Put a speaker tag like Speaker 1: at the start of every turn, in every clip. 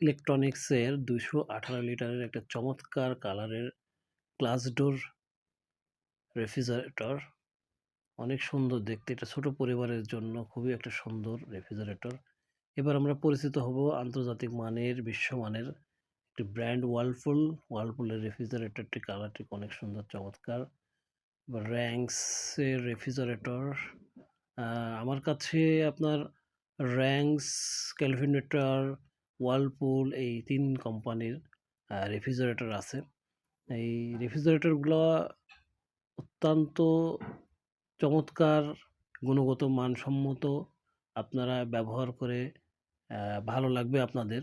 Speaker 1: ইলেকট্রনিক্সের দুশো আঠারো লিটারের একটা চমৎকার কালারের গ্লাস ডোর রেফ্রিজারেটর। অনেক সুন্দর দেখতে। এটা ছোট পরিবারের জন্য খুবই একটা সুন্দর রেফ্রিজারেটর। এবার আমরা পরিচিত হব আন্তর্জাতিক মানের বিশ্বমানের একটি ব্র্যান্ড ওয়ালপুল ওয়ালপুলের রেফ্রিজারেটরটি কালারটি অনেক সুন্দর, চমৎকার। র্যাঙ্কসের রেফ্রিজারেটর আমার কাছে আপনার র্যাঙ্কস ক্যালভিনেটর ওয়ালপুল এই তিন কোম্পানির রেফ্রিজারেটর আছে। এই রেফ্রিজারেটরগুলো অত্যন্ত চমৎকার, গুণগত মানসম্মত আপনারা ব্যবহার করে ভালো লাগবে আপনাদের।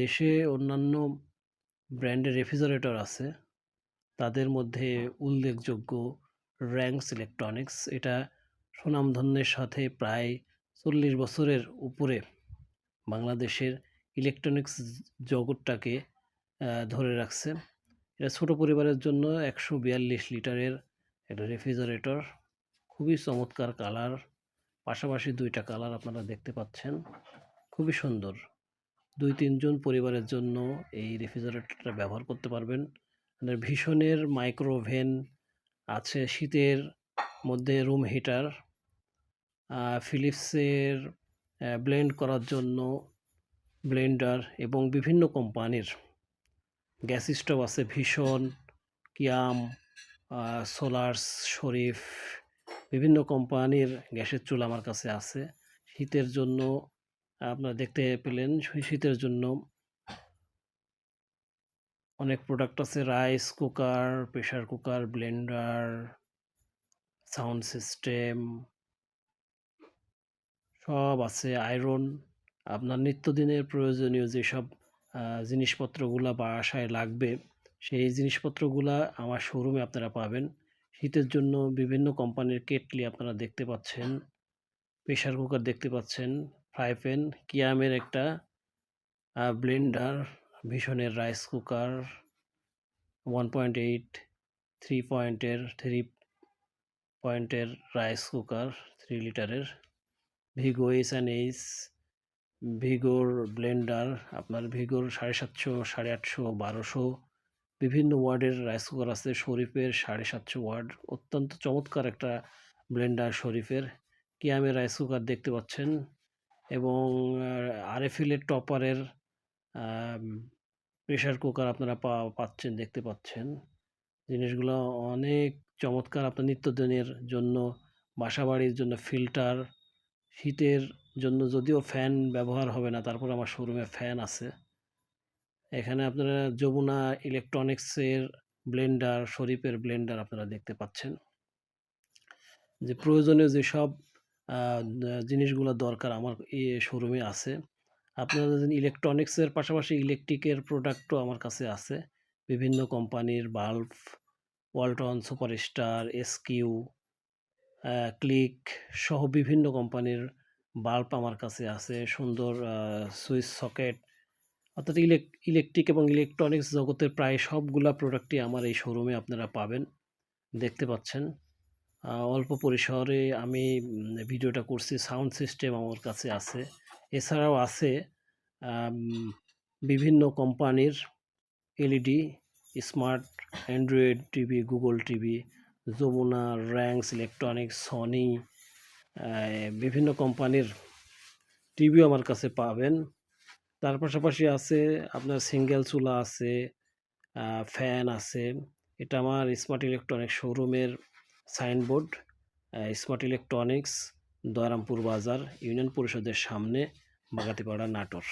Speaker 1: দেশে অন্যান্য ব্র্যান্ডের রেফ্রিজারেটর আছে। তাদের মধ্যে উল্লেখযোগ্য র্যাঙ্কস ইলেকট্রনিক্স এটা সুনামধন্যের সাথে প্রায় চল্লিশ বছরের উপরে। বাংলাদেশের ইলেকট্রনিক্স জগৎটাকে ধরে রাখছে। এটা ছোট পরিবারের জন্য একশো বিয়াল্লিশ লিটারের একটা রেফ্রিজারেটর খুবই চমৎকার কালার পাশাপাশি দুইটা কালার আপনারা দেখতে পাচ্ছেন। খুবই সুন্দর। দুই তিনজন পরিবারের জন্য এই রেফ্রিজারেটরটা ব্যবহার করতে পারবেন। ভীষণের মাইক্রোভেন আছে, শীতের মধ্যে রুম হিটার ফিলিপসের ব্লেন্ড করার জন্য ব্লেন্ডার এবং বিভিন্ন কোম্পানির গ্যাস স্টোভ আছে, ভীষণ, কিয়াম সোলার্স শরীফ, বিভিন্ন কোম্পানির গ্যাসের চুল আমার কাছে আছে। শীতের জন্য, আপনারা দেখতে পেলেন শীতের জন্য অনেক প্রোডাক্ট আছে rice cooker pressure cooker blender sound system সব আছে। আয়রন আপনার নিত্যদিনের প্রয়োজনীয় যেসব জিনিসপত্রগুলো বাসায় লাগবে, সেই জিনিসপত্রগুলা আমার শোরুমে আপনারা পাবেন। শীতের জন্য বিভিন্ন কোম্পানির কেটলি আপনারা দেখতে পাচ্ছেন প্রেশার কুকার দেখতে পাচ্ছেন ফ্রাই প্যান কিয়ামের একটা blender ভীষণের rice cooker one point eight three পয়েন্টের থ্রি পয়েন্টের রাইস কুকার থ্রি লিটারের ভিগো এস অ্যান্ড এইচ ভিগোর ব্লেন্ডার আপনার ভিগোর সাড়ে সাতশো, সাড়ে আটশো, বারোশো, বিভিন্ন ওয়ার্ডের রাইস কুকার আছে, শরীফের সাড়ে সাতশো ওয়ার্ড। অত্যন্ত চমৎকার একটা ব্লেন্ডার শরীফের কিয়ামের রাইস কুকার দেখতে পাচ্ছেন। এবং আরএফএলের টপারের প্রেশার কুকার আপনারা পা, পাচ্ছেন, দেখতে পাচ্ছেন। জিনিসগুলো অনেক চমৎকার। আপনার নিত্যদিনের জন্য, বাসাবাড়ির জন্য ফিল্টার শীতের জন্য যদিও ফ্যান ব্যবহার হবে না, তারপর আমার শোরুমে ফ্যান আছে। এখানে আপনারা যমুনা ইলেকট্রনিক্সের ব্লেন্ডার শরীফের ব্লেন্ডার আপনারা দেখতে পাচ্ছেন। যে প্রয়োজনীয় যেসব জিনিসগুলো দরকার আমার শোরুমে আছে। আপনারা ইলেকট্রনিক্সের পাশাপাশি ইলেকট্রিকের প্রোডাক্টও আমার কাছে আছে। বিভিন্ন কোম্পানির bulb Walton superstar SQ click সহ বিভিন্ন কোম্পানির বাল্ব আমার কাছে আছে। সুন্দর সুইচ সকেট, অর্থাৎ ইলেকট্রিক এবং ইলেকট্রনিক্স জগতের প্রায় সবগুলা প্রোডাক্টই আমার এই শোরুমে আপনারা পাবেন, দেখতে পাচ্ছেন। অল্প পরিসরে আমি ভিডিওটা করছি, সাউন্ড সিস্টেম আমার কাছে আছে। এছাড়াও আছে বিভিন্ন কোম্পানির LED, smart android TV, Google TV Jamuna, Rangs, electronics, Sony বিভিন্ন কোম্পানির টিভিও আমার কাছে পাবেন। তার পাশাপাশি আছে আপনার সিঙ্গেল চুলা আছে ফ্যান আছে। এটা আমার স্মার্ট ইলেকট্রনিক্স শোরুমের signboard smart electronics Dayarampur Bazar, union পরিষদের সামনে, বাগাতিপাড়া, নাটোর।